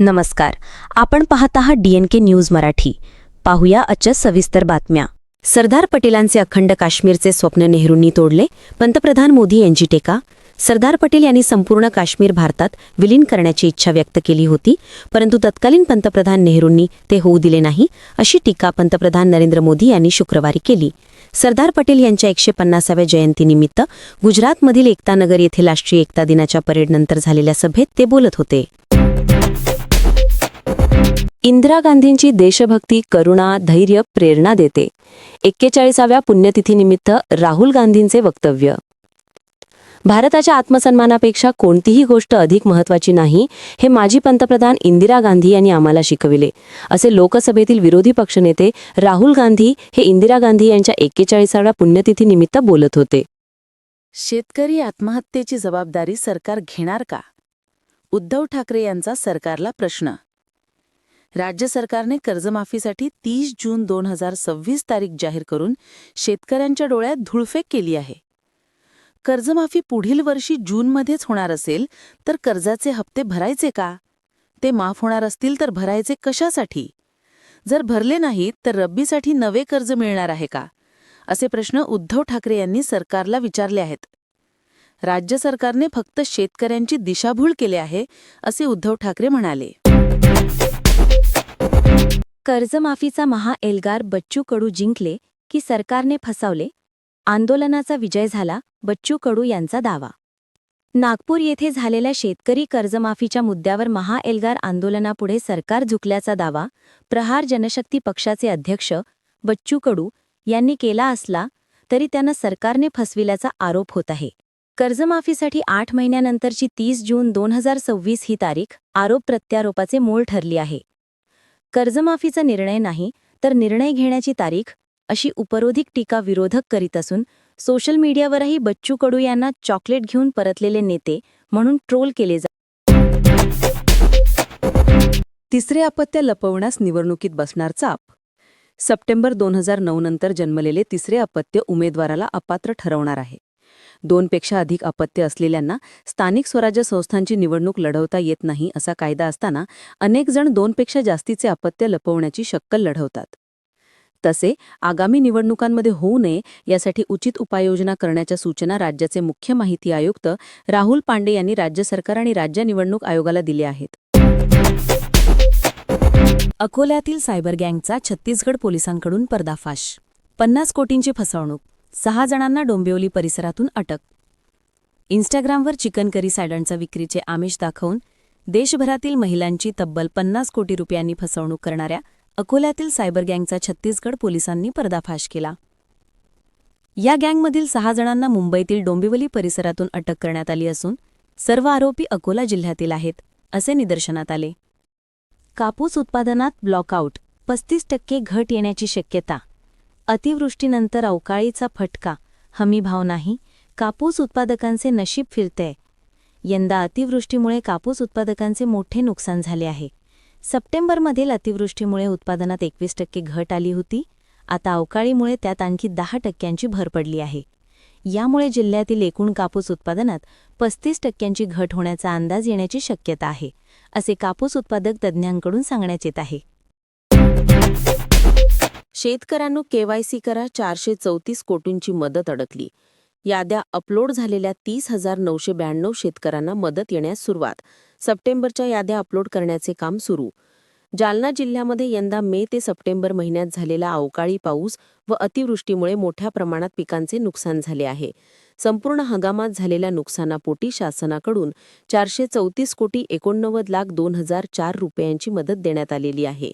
नमस्कार. आपण पाहत आहात डीएनके न्यूज मराठी. पाहूया आजच्या सविस्तर बातम्या. सरदार पटेलांचे अखंड काश्मीरचे स्वप्न नेहरूंनी तोडले. पंतप्रधान मोदी यांची टीका. सरदार पटेल यांनी संपूर्ण काश्मीर भारतात विलीन करण्याची इच्छा व्यक्त केली होती परंतु तत्कालीन पंतप्रधान नेहरूंनी ते होऊ दिले नाही अशी टीका पंतप्रधान नरेंद्र मोदी यांनी शुक्रवारी केली. सरदार पटेल यांच्या एकशे पन्नासाव्या जयंतीनिमित्त गुजरातमधील एकतानगर येथे राष्ट्रीय एकता दिनाच्या परेडनंतर झालेल्या सभेत ते बोलत होते. इंदिरा गांधींची देशभक्ती करुणा धैर्य प्रेरणा देते. एक्केचाळीसाव्या पुण्यतिथीनिमित्त राहुल गांधींचे वक्तव्य. भारताच्या आत्मसन्मानापेक्षा कोणतीही गोष्ट अधिक महत्वाची नाही हे माजी पंतप्रधान इंदिरा गांधी यांनी आम्हाला शिकविले. असे लोकसभेतील विरोधी पक्षनेते राहुल गांधी हे इंदिरा गांधी यांच्या एक्केचाळीसाव्या पुण्यतिथीनिमित्त बोलत होते. शेतकरी आत्महत्येची जबाबदारी सरकार घेणार का? उद्धव ठाकरे यांचा सरकारला प्रश्न राज्य सरकारने कर्जमाफीसाठी तीस जून दोन हजार सव्वीस तारीख जाहीर करून शेतकऱ्यांच्या डोळ्यात धुळफेक केली आहे. कर्जमाफी पुढील वर्षी जूनमध्येच होणार असेल तर कर्जाचे हप्ते भरायचे का? ते माफ होणार असतील तर भरायचे कशासाठी? जर भरले नाहीत तर रब्बीसाठी नवे कर्ज मिळणार आहे का? असे प्रश्न उद्धव ठाकरे यांनी सरकारला विचारले आहेत. राज्य सरकारने फक्त शेतकऱ्यांची दिशाभूल केले आहे असे उद्धव ठाकरे म्हणाले. कर्जमाफीचा महा एल्गार बच्चू कडू जिंकले की सरकारने फसावले? आंदोलनाचा विजय झाला बच्चू कडू यांचा दावा. नागपूर येथे झालेल्या शेतकरी कर्जमाफीच्या मुद्द्यावर महा एल्गार आंदोलनापुढे सरकार झुकल्याचा दावा प्रहार जनशक्ती पक्षाचे अध्यक्ष बच्चू कडू यांनी केला असला तरी त्यांना सरकारने फसविल्याचा आरोप होत आहे. कर्जमाफीसाठी आठ महिन्यानंतरची तीस जून दोन हजार सव्वीस ही तारीख आरोप प्रत्यारोपाचे मूळ ठरली आहे. कर्जमाफीचा निर्णय नाही तर निर्णय घेण्याची तारीख अशी उपरोधिक टीका विरोधक करीत असून सोशल मीडियावरही बच्चू कडू यांना चॉकलेट घेऊन परतलेले नेते म्हणून ट्रोल केले जात तिसरे अपत्य लपवण्यास निवडणुकीत बसणार चाप सप्टेंबर दोन हजार नऊ नंतर जन्मलेले तिसरे अपत्य उमेदवाराला अपात्र ठरवणार आहे. दोनपेक्षा अधिक अपत्य असलेल्यांना स्थानिक स्वराज्य संस्थांची निवडणूक लढवता येत नाही असा कायदा असताना अनेक जण दोनपेक्षा जास्तीचे अपत्य लपवण्याची शक्कल लढवतात. तसे आगामी निवडणुकांमध्ये होऊ नये यासाठी उचित उपाययोजना करण्याच्या सूचना राज्याचे मुख्य माहिती आयुक्त राहुल पांडे यांनी राज्य सरकार आणि राज्य निवडणूक आयोगाला दिल्या आहेत. अकोल्यातील सायबर गँगचा छत्तीसगड पोलिसांकडून पर्दाफाश. पन्नास कोटींची फसवणूक. सहा जणांना डोंबिवली परिसरातून अटक. इन्स्टाग्रामवर चिकन करी सॅडनचा विक्रीचे आमिष दाखवून देशभरातील महिलांची तब्बल पन्नास कोटी रुपयांनी फसवणूक करणाऱ्या अकोल्यातील सायबर गँगचा छत्तीसगड पोलिसांनी पर्दाफाश केला. या गँगमधील सहा जणांना मुंबईतील डोंबिवली परिसरातून अटक करण्यात आली असून सर्व आरोपी अकोला जिल्ह्यातील आहेत असे निदर्शनात आले. कापूस उत्पादनात ब्लॉकआउट पस्तीस टक्के घट येण्याची शक्यता अतिवृष्टीनंतर अवकाळीचा फटका. हमीभाव नाही. कापूस उत्पादकांचे नशीब फिरतेय. यंदा अतिवृष्टीमुळे कापूस उत्पादकांचे मोठे नुकसान झाले आहे. सप्टेंबरमधील अतिवृष्टीमुळे उत्पादनात एकवीस टक्के घट आली होती. आता अवकाळीमुळे त्यात आणखी दहा टक्क्यांची भर पडली आहे. यामुळे जिल्ह्यातील एकूण कापूस उत्पादनात पस्तीस टक्क्यांची घट होण्याचा अंदाज येण्याची शक्यता आहे असे कापूस उत्पादक तज्ज्ञांकडून सांगण्यात येत आहे. शेतकऱ्यांनो केवायसी करा चारशे चौतीस कोटींची मदत अडकली. याद्या अपलोड झालेल्या तीस हजार नऊशे ब्याण्णव शेतकऱ्यांना मदत येण्यास सुरुवात. सप्टेंबरच्या याद्या अपलोड करण्याचे काम सुरू. जालना जिल्ह्यामध्ये यंदा मे ते सप्टेंबर महिन्यात झालेला अवकाळी पाऊस व अतिवृष्टीमुळे मोठ्या प्रमाणात पिकांचे नुकसान झाले आहे. संपूर्ण हंगामात झालेल्या नुकसानापोटी शासनाकडून चारशे चौतीस कोटी एकोणनव्वद लाख दोन हजार चार रुपयांची मदत देण्यात आलेली आहे.